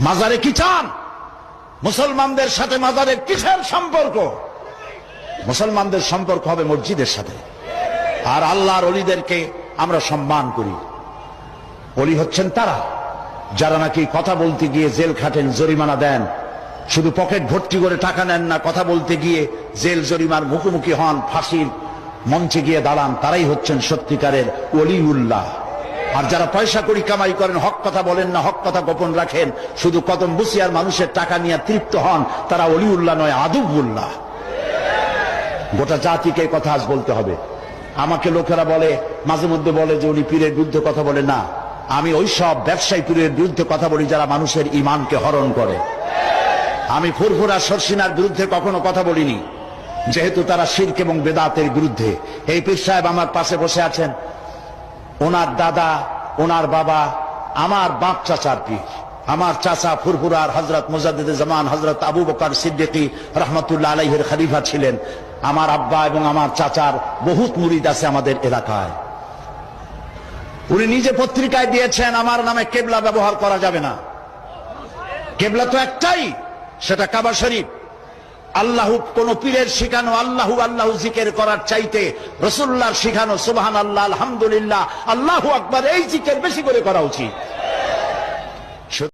মাজারে কি চান? মুসলমানদের সাথে মাজারের কিসের সম্পর্ক? মুসলমানদের সম্পর্ক হবে মসজিদের সাথে। আর আল্লাহর অলিদেরকে আমরা সম্মান করি। অলি হচ্ছেন তারা। যারা নাকি কথা বলতে গিয়ে জেল খাটেন, জরিমানা দেন। শুধু পকেট ভর্তি করে টাকা নেন না, কথা বলতে গিয়ে জেল, জরিমার মুখোমুখি হন, ফাঁসির মঞ্চে গিয়ে দাঁড়ান, তারাই হচ্ছেন সত্যিকারের অলিউল্লাহ। আর যারা পয়সা করি কামাই করেন, হক কথা বলেন না, হক কথা গোপন রাখেন। শুধু কদম বুসিয়ার মানুষের টাকা নিয়ে তৃপ্ত হন, তারা অলিউল্লাহ নয়, আদুবুল্লাহ। গোটা জাতিকে কথা আজ বলতে হবে। আমাকে লোকেরা বলে, মাঝে মধ্যে বলে যে উনি পীরের বিরুদ্ধে কথা বলে। না, আমি ওই সব ব্যবসায়ী পীরের বিরুদ্ধে কথা বলি যারা মানুষের ইমানকে হরণ করে। আমি ফুরফুরা সরসিনার বিরুদ্ধে কখনো কথা বলিনি। যেহেতু তারা শির্ক এবং বেদাতের বিরুদ্ধে। এই পীর সাহেব আমার পাশে বসে আছেন। ওনার দাদা, ওনার বাবা, আমার বাপ চাচার পীর। আমার চাচা ফুরফুরার হজরত মুজাদ্দিদ জামান হজরত আবু বকর সিদ্দিকী রহমতুল্লাহ আলাইহের খলিফা ছিলেন। আমার আব্বা এবং আমার চাচার বহুত মুরিদ আছে আমাদের এলাকায়। উনি নিজে পত্রিকায় দিয়েছেন, আমার নামে কেবলা ব্যবহার করা যাবে না। কেবলা তো একটাই, সেটা কাবা শরীফ। আল্লাহ কোন পীরের শিখানো আল্লাহ আল্লাহ জিকের করার চাইতে রসুল্লাহ শিখানো সুবাহ আল্লাহ আলহামদুলিল্লাহ, আল্লাহ আকবার এই জিকের বেশি করে করা উচিত।